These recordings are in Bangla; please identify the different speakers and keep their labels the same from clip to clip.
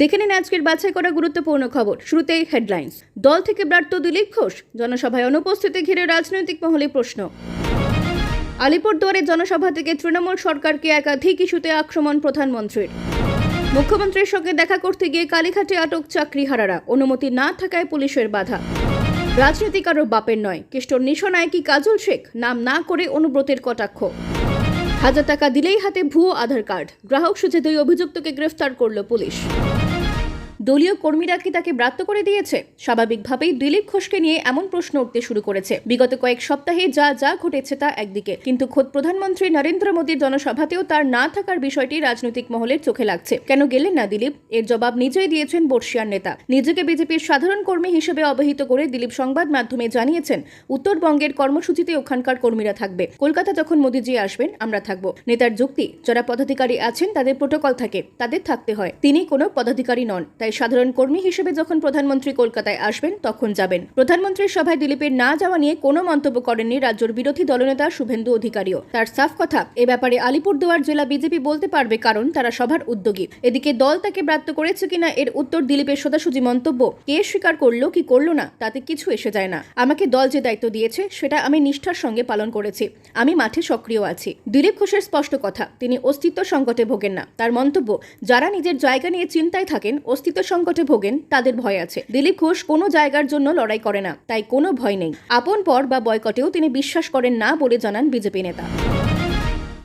Speaker 1: দেখে নিন আজকের বাছাই করা গুরুত্বপূর্ণ খবর। শুরুতেই হেডলাইন্স দল থেকে ব্রাত্য দিলীপ ঘোষ, জনসভায় অনুপস্থিতি ঘিরে রাজনৈতিক মহলে প্রশ্ন। আলিপুরদুয়ারের জনসভা থেকে তৃণমূল সরকারকে একাধিক ইস্যুতে আক্রমণ প্রধানমন্ত্রীর। মুখ্যমন্ত্রীর সঙ্গে দেখা করতে গিয়ে কালীঘাটে আটক চাকরিহারারা। অনুমতি না থাকায় পুলিশের বাধা। রাজনীতি কারও বাপের নয়। কেষ্টর নিশনায় কি কাজল শেখ? নাম না করে অনুব্রতের কটাক্ষ। হাজার টাকা দিলেই হাতে ভুয়ো আধার কার্ড। গ্রাহক সুঝে দুই অভিযুক্তকে গ্রেফতার করল পুলিশ। দলীয় কর্মীরা কি তাকে ব্রাত্য করে দিয়েছে? স্বাভাবিকভাবেই দিলীপ ঘোষকে নিয়ে এমন প্রশ্ন উঠতে শুরু করেছে। বিগত কয়েক সপ্তাহে যা যা ঘটেছে তা একদিকে। কিন্তু খোদ প্রধানমন্ত্রী নরেন্দ্র মোদীর জনসভাতেও তার না থাকার বিষয়টি রাজনৈতিক মহলের চোখে লাগছে। কেন গেলেন না দিলীপ? এর জবাব নিজেই দিয়েছেন বর্ষিয়ার নেতা। নিজেকে বিজেপির সাধারণ কর্মী হিসেবে অবহিত করে দিলীপ সংবাদ মাধ্যমে জানিয়েছেন, উত্তরবঙ্গের কর্মসূচিতে ওখানকার কর্মীরা থাকবে। কলকাতা যখন মোদীজি আসবেন, আমরা থাকব। নেতার যুক্তি, যারা পদাধিকারী আছেন, তাদের প্রোটোকল থাকে, তাদের থাকতে হয়। তিনি কোনো পদাধিকারী নন, তাই সাধারণ কর্মী হিসেবে যখন প্রধানমন্ত্রী কলকাতায় আসবেন, তখন যাবেন। প্রধানমন্ত্রীর সভায় দিলীপের না যাওয়া নিয়ে কোনো মন্তব্য করেননি রাজ্যের বিরোধী দলনেতা শুভেন্দু অধিকারীও। তার সাফ কথা, এ ব্যাপারে আলিপুরদুয়ার জেলা বিজেপি বলতে পারবে কারণ তারা সভার উদ্যোগী। এদিকে দল তাকে ব্রাত্য করেছে কিনা এর উত্তর দিলীপের সোজাসুজি মন্তব্য, কে স্বীকার করল, কি করল না, তাতে কিছু এসে যায় না। আমাকে দল যে দায়িত্ব দিয়েছে, সেটা আমি নিষ্ঠার সঙ্গে পালন করেছি। আমি মাঠে সক্রিয় আছি। দিলীপ ঘোষের স্পষ্ট কথা, তিনি অস্তিত্ব সংকটে ভোগেন না। তার মন্তব্য, যারা নিজের জায়গা নিয়ে চিন্তায় থাকেন, অস্তিত্ব সংকটে ভোগেন, তাদের ভয় আছে। দিলীপ ঘোষ কোনো জায়গার জন্য লড়াই করে না, তাই কোনো ভয় নেই। আপন পর বা বয়কটেও তিনি বিশ্বাস করেন না বলে জানান বিজেপি নেতা।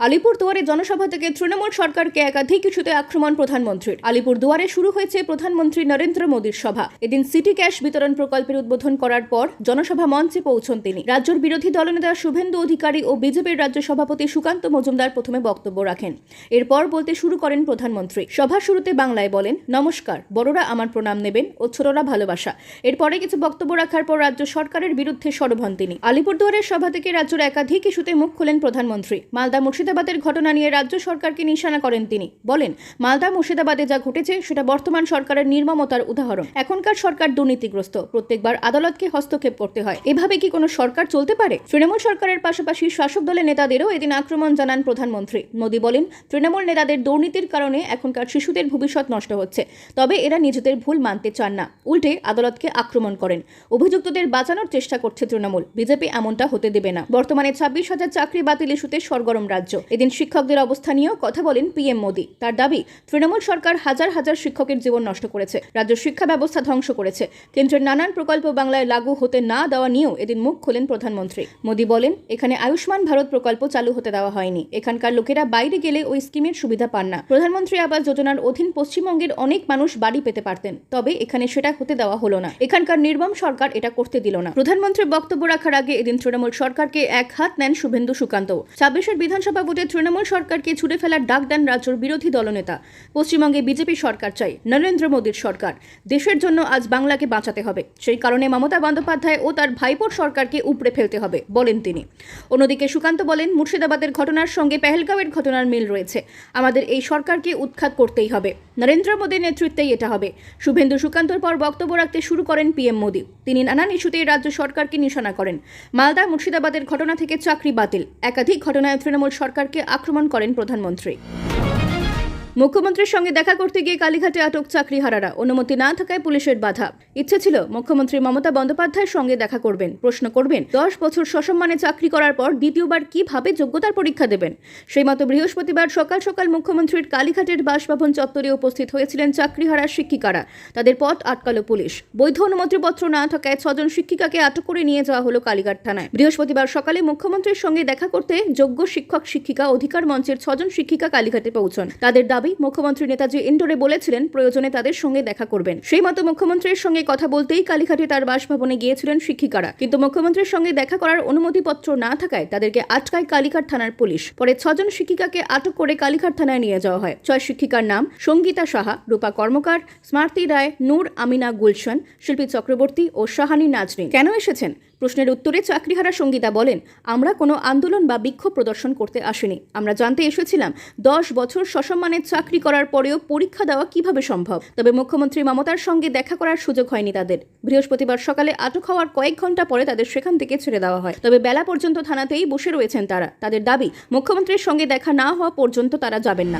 Speaker 1: আলিপুরদুয়ারে জনসভা থেকে তৃণমূল সরকারকে একাধিক ইস্যুতে আক্রমণ প্রধানমন্ত্রীর। আলিপুরদুয়ারে শুরু হয়েছে প্রধানমন্ত্রী নরেন্দ্র মোদীর সভা। এদিন সিটি ক্যাশ বিতরণ প্রকল্পের উদ্বোধন করার পর জনসভা মঞ্চে পৌঁছন তিনি। রাজ্যের বিরোধী দলনেতা শুভেন্দু অধিকারী ও বিজেপির রাজ্য সভাপতি সুকান্ত মজুমদার প্রথমে বক্তব্য রাখেন। এরপর বলতে শুরু করেন প্রধানমন্ত্রী। সভা শুরুতে বাংলায় বলেন, নমস্কার, বড়রা আমার প্রণাম নেবেন ও ছোটরা ভালোবাসা। এরপরে কিছু বক্তব্য রাখার পর রাজ্য সরকারের বিরুদ্ধে সরব হন তিনি আলিপুরদুয়ারের সভা থেকে রাজ্যের একাধিক ইস্যুতে মুখ খোলেন প্রধানমন্ত্রী। মালদা মুর্শিদাবাদের ঘটনা নিয়ে রাজ্য সরকারকে নিশানা করেন তিনি। বলেন, মালদা মুর্শিদাবাদে যা ঘটেছে সেটা বর্তমান সরকারের নির্মমতার উদাহরণ। এখনকার সরকার দুর্নীতিগ্রস্ত। প্রত্যেকবার আদালতকে হস্তক্ষেপ করতে হয়। এভাবে কি কোনো সরকার চলতে পারে? তৃণমূল সরকারের পাশাপাশি শাসক দলের নেতাদেরও এদিন আক্রমণ জানান প্রধানমন্ত্রী। মোদী বলেন, তৃণমূল নেতাদের দুর্নীতির কারণে এখনকার শিশুদের ভবিষ্যৎ নষ্ট হচ্ছে। তবে এরা নিজেদের ভুল মানতে চান না। উল্টে আদালতকে আক্রমণ করেন। অভিযুক্তদের বাঁচানোর চেষ্টা করছে তৃণমূল। বিজেপি এমনটা হতে দেবে না। বর্তমানে ছাব্বিশ হাজার চাকরি বাতিল ইস্যুতে সরগরম রাজ্য। এদিন শিক্ষকদের অবস্থা নিয়েও কথা বলেন পিএম মোদী। তার দাবি, তৃণমূল সরকার হাজার হাজার শিক্ষকের জীবন নষ্ট করেছে, রাজ্য শিক্ষা ব্যবস্থা ধ্বংস করেছে। কেন্দ্রের নানান প্রকল্প বাংলায় লাগু হতে না দেওয়া নিয়েও এদিন মুখ খোলেন প্রধানমন্ত্রী। মোদী বলেন, এখানে আয়ুষ্মান ভারত প্রকল্প চালু হতে দেওয়া হয়নি। এখানকার লোকেরা বাইরে গেলে ওই স্কিমের সুবিধা পান না। প্রধানমন্ত্রী আবাস যোজনার অধীন পশ্চিমবঙ্গের অনেক মানুষ বাড়ি পেতে পারতেন, তবে এখানে সেটা হতে দেওয়া হলো না। এখানকার নির্মম সরকার এটা করতে দিল না। প্রধানমন্ত্রীর বক্তব্য রাখার আগে এদিন তৃণমূল সরকারকে এক হাত নেন শুভেন্দু সুকান্ত ছাব্বিশের বিধানসভা ভোটে তৃণমূল সরকারকে ছুড়ে ফেলার ডাক দেন রাজ্যের বিরোধী দলনেতা। পশ্চিমবঙ্গে বিজেপি সরকার চাই, নরেন্দ্র মোদীর সরকার। দেশের জন্য আজ বাংলাকে বাঁচাতে হবে। সেই কারণে মমতা বন্দ্যোপাধ্যায় ও তার ভাইপোর সরকারকে উপড়ে ফেলতে হবে, বলেন তিনি। অন্যদিকে সুকান্ত বলেন, মুর্শিদাবাদের ঘটনার সঙ্গে পেহেলগাঁওয়ের ঘটনার মিল রয়েছে। আমাদের এই সরকারকে উৎখাত করতেই হবে। নরেন্দ্র মোদীর নেতৃত্বেই এটা হবে। শুভেন্দু সুকান্তর পর বক্তব্য রাখতে শুরু করেন পিএম মোদী। তিনি নানান ইস্যুতে রাজ্য সরকারকে নিশানা করেন। মালদা মুর্শিদাবাদের ঘটনা থেকে চাকরি বাতিল। একাধিক ঘটনায় তৃণমূল সরকারকে আক্রমণ করেন প্রধানমন্ত্রী। মুখ্যমন্ত্রীর সঙ্গে দেখা করতে গিয়ে কালীঘাটে আটক চাকরিহারারা। অনুমতি না থাকায় পুলিশের বাধা। ইচ্ছে ছিল মুখ্যমন্ত্রী মমতা বন্দ্যোপাধ্যায়ের সঙ্গে দেখা করবেন। প্রশ্ন করবেন, দশ বছর সসম্মানে চাকরি করার পর দ্বিতীয়বার কীভাবে যোগ্যতার পরীক্ষা দেবেন? সেই মতো বৃহস্পতিবার সকাল সকাল মুখ্যমন্ত্রীর কালীঘাটের বাসভবন চত্বরে উপস্থিত হয়েছিলেন চাকরিহারা শিক্ষিকারা। তাদের পথ আটকালো পুলিশ। বৈধ অনুমতিপত্র না থাকায় ছজন শিক্ষিকাকে আটক করে নিয়ে যাওয়া হলো কালীঘাট থানায়। বৃহস্পতিবার সকালে মুখ্যমন্ত্রীর সঙ্গে দেখা করতে যোগ্য শিক্ষক শিক্ষিকা অধিকার মঞ্চের ছজন শিক্ষিকা কালীঘাটে পৌঁছন। তাদের দাবি মুখ্যমন্ত্রী নেতাজি ইন্ডোরে বলেছিলেন প্রয়োজনে তাদের সঙ্গে দেখা করবেন। সেই মতো মুখ্যমন্ত্রীর সঙ্গে কথা বলতেই কালীঘাটে তার বাসভবনে গিয়েছিলেন শিক্ষিকারা। কিন্তু মুখ্যমন্ত্রীর সঙ্গে দেখা করার অনুমতিপত্র না থাকায় তাদেরকে আটকায় কালীঘাট থানার পুলিশ। পরে ছজন শিক্ষিকাকে আটক করে কালীঘাট থানায় নিয়ে যাওয়া হয়। ছয় শিক্ষিকার নাম সঙ্গীতা সাহা, রূপা কর্মকার, স্মার্তি রায়, নূর আমিনা গুলশন, শিল্পী চক্রবর্তী ও শাহানি নাজনী কেন এসেছেন? প্রশ্নের উত্তরে চাকরিহারা সঙ্গীতা বলেন, আমরা কোনো আন্দোলন বা বিক্ষোভ প্রদর্শন করতে আসিনি। আমরা জানতে এসেছিলাম, দশ বছর সসম্মানের চাকরি করার পরেও পরীক্ষা দেওয়া কীভাবে সম্ভব? তবে মুখ্যমন্ত্রী মমতার সঙ্গে দেখা করার সুযোগ হয়নি তাদের। বৃহস্পতিবার সকালে আটক হওয়ার কয়েক ঘণ্টা পরে তাদের সেখান থেকে ছেড়ে দেওয়া হয়। তবে বেলা পর্যন্ত থানাতেই বসে রয়েছেন তারা। তাদের দাবি, মুখ্যমন্ত্রীর সঙ্গে দেখা না হওয়া পর্যন্ত তারা যাবেন না।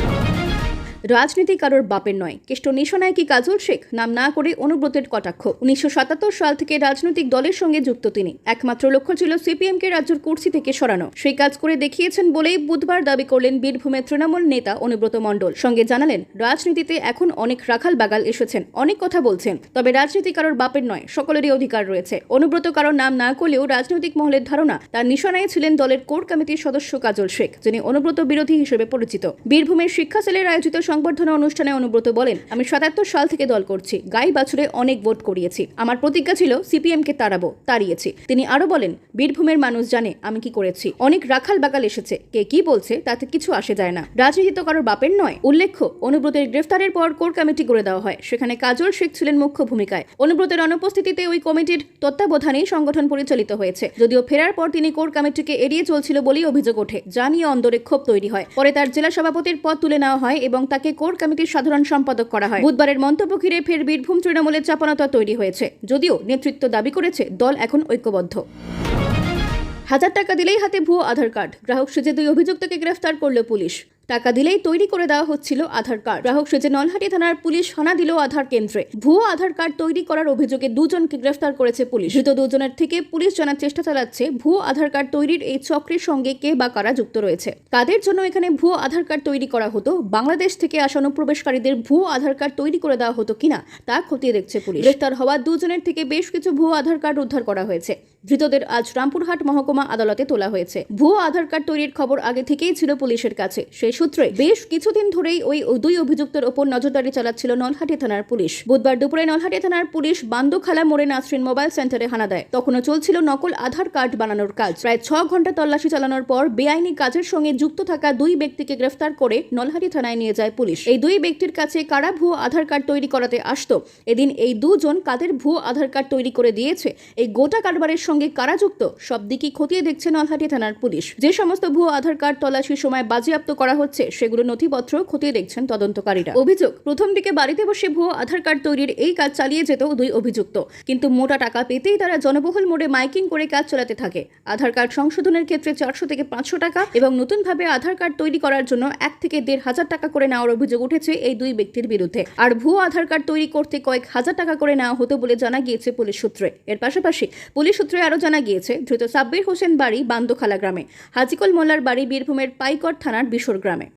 Speaker 1: রাজনীতি কারোর বাপের নয়। কেষ্ট নিশানায় কি কাজল শেখ? নাম না করে অনুব্রতের কটাক্ষ। উনিশশো সাতাত্তর সাল থেকে রাজনৈতিক দলের সঙ্গে যুক্ত তিনি। একমাত্র লক্ষ্য ছিল সিপিএমকে রাজ্যের কুর্সি থেকে সরানো। সেই কাজ করে দেখিয়েছেন বলেই বুধবার দাবি করলেন বীরভূমের তৃণমূল নেতা অনুব্রত মণ্ডল। সঙ্গে জানালেন, রাজনীতিতে এখন অনেক রাখাল বাগাল এসেছেন, অনেক কথা বলছেন। তবে রাজনীতি কারোর বাপের নয়, সকলেরই অধিকার রয়েছে। অনুব্রত কারোর নাম না করলেও রাজনৈতিক মহলের ধারণা, তার নিশানায় ছিলেন দলের কোর কমিটির সদস্য কাজল শেখ, যিনি অনুব্রত বিরোধী হিসেবে পরিচিত। বীরভূমের শিক্ষা সেলের আয়োজিত সংবর্ধনা অনুষ্ঠানে অনুব্রত বলেন, আমি সাতাত্তর সাল থেকে দল করছি। গাই বাছুরে অনেক ভোট করিয়েছি। আমার প্রতিজ্ঞা ছিল সিপিএম কে তাড়াবো, তাড়িয়েছি। তিনি আরও বলেন, বীরভূমের মানুষ জানে, আমি কি করেছি। অনেক রাখাল বাগাল এসেছে। কে কি বলছে, তাতে কিছু আসে যায় না। রাজনীতি তো কারোর বাপের নয়। উল্লেখ্য, অনুব্রতের গ্রেফতারের পর কোর কমিটি করে দেওয়া হয়। সেখানে কাজল শেখ ছিলেন মুখ্য ভূমিকায়। অনুব্রতের অনুপস্থিতিতে ওই কমিটির তত্ত্বাবধানেই সংগঠন পরিচালিত হয়েছে। যদিও ফেরার পর তিনি কোর কমিটিকে এড়িয়ে চলছিল বলেই অভিযোগ ওঠে। যা নিয়ে অন্দরে ক্ষোভ তৈরি হয়। পরে তার জেলা সভাপতির পদ তুলে নেওয়া হয় এবং তাকে কোর কমিটির সাধারণ সম্পাদক করা হয়। বুধবারের মন্তব্য ঘিরে ফের বীরভূম তৃণমূলের চাপানতা তৈরি হয়েছে। যদিও নেতৃত্ব দাবি করেছে, দল এখন ঐক্যবদ্ধ। হাজার টাকা দিলেই হাতে ভুয়ো আধার কার্ড। গ্রাহক সেজে দুই অভিযুক্তকে গ্রেফতার করল পুলিশ। টাকা দিলেই তৈরি করে দেওয়া হচ্ছিল আধার কার্ড। গ্রাহক সেজে নলহাটি থানার পুলিশ হানা দিল আধার কেন্দ্রে। ভুয়ো আধার কার্ড তৈরি করার অভিযোগে দুজনকে গ্রেফতার করেছে পুলিশ। ধৃত দুজনের থেকে পুলিশ জানার চেষ্টা চালাচ্ছে ভুয়ো আধার কার্ড তৈরির এই চক্রের সঙ্গে কে বা কারা যুক্ত রয়েছে। কাদের জন্য এখানে ভুয়ো আধার কার্ড তৈরি করা হতো? বাংলাদেশ থেকে আসা অনুপ্রবেশকারীদের ভুয়ো আধার কার্ড তৈরি করে দেওয়া হতো কিনা তা খতিয়ে দেখছে পুলিশ। গ্রেফতার হওয়া দুজনের থেকে বেশ কিছু ভুয়ো আধার কার্ড উদ্ধার করা হয়েছে। ধৃতদের আজ রামপুরহাট মহকুমা আদালতে তোলা হয়েছে। ভুয়ো আধার কার্ড তৈরির খবর আগে থেকেই ছিল পুলিশের কাছে। সেই সূত্রে বেশ কিছুদিন ধরেই ওই দুই অভিযুক্তের ওপর নজরদারি চালাচ্ছিল নলহাটি থানার পুলিশ। বুধবার দুপুরে নলহাটি থানার পুলিশ বান্দোখালা মোড়ে নাসরিন মোবাইল সেন্টারে হানা দেয়। তখনও চলছিল নকল আধার কার্ড বানানোর কাজ। প্রায় ছ ঘণ্টা তল্লাশি চালানোর পর বেআইনি কাজের সঙ্গে যুক্ত থাকা দুই ব্যক্তিকে গ্রেফতার করে নলহাটি থানায় নিয়ে যায় পুলিশ। এই দুই ব্যক্তির কাছে কারা ভুয়ো আধার কার্ড তৈরি করাতে আসতো? এদিন এই দুজন কাদের ভুয়ো আধার কার্ড তৈরি করে দিয়েছে? এই গোটা কারবারের সঙ্গে কারা যুক্ত? সব দিকই খতিয়ে দেখছে নলহাটি থানার পুলিশ। যে সমস্ত ভুয়ো আধার কার্ড তল্লাশির সময় বাজেয়াপ্ত করা হচ্ছে, সেগুলো নথিপত্র খতিয়ে দেখছেন তদন্তকারীরা। অভিযোগ, প্রথম দিকে বাড়িতে বসে ভুয়ো আধার কার্ড তৈরির এই কাজ চালিয়ে যেত দুই অভিযুক্ত। কিন্তু মোটা টাকা পেতেই তারা জনবহুল মোড়ে মাইকিং করে কাজ চালাতে থাকে। আধার কার্ড সংশোধনের ক্ষেত্রে চারশো থেকে পাঁচশো টাকা এবং নতুনভাবে আধার কার্ড তৈরি করার জন্য এক থেকে দেড় হাজার টাকা করে নেওয়ার অভিযোগ উঠেছে এই দুই ব্যক্তির বিরুদ্ধে। আর ভুয়ো আধার কার্ড তৈরি করতে কয়েক হাজার টাকা করে নেওয়া হতো বলে জানা গিয়েছে পুলিশ সূত্রে। এর পাশাপাশি পুলিশ সূত্রে আরও জানা গিয়েছে, ধৃত সাব্বির হোসেন বাড়ি বান্দোখালা গ্রামে। হাজিকুল মোল্লার বাড়ি বীরভূমের পাইকট থানার বিশোর গ্রামে। programe.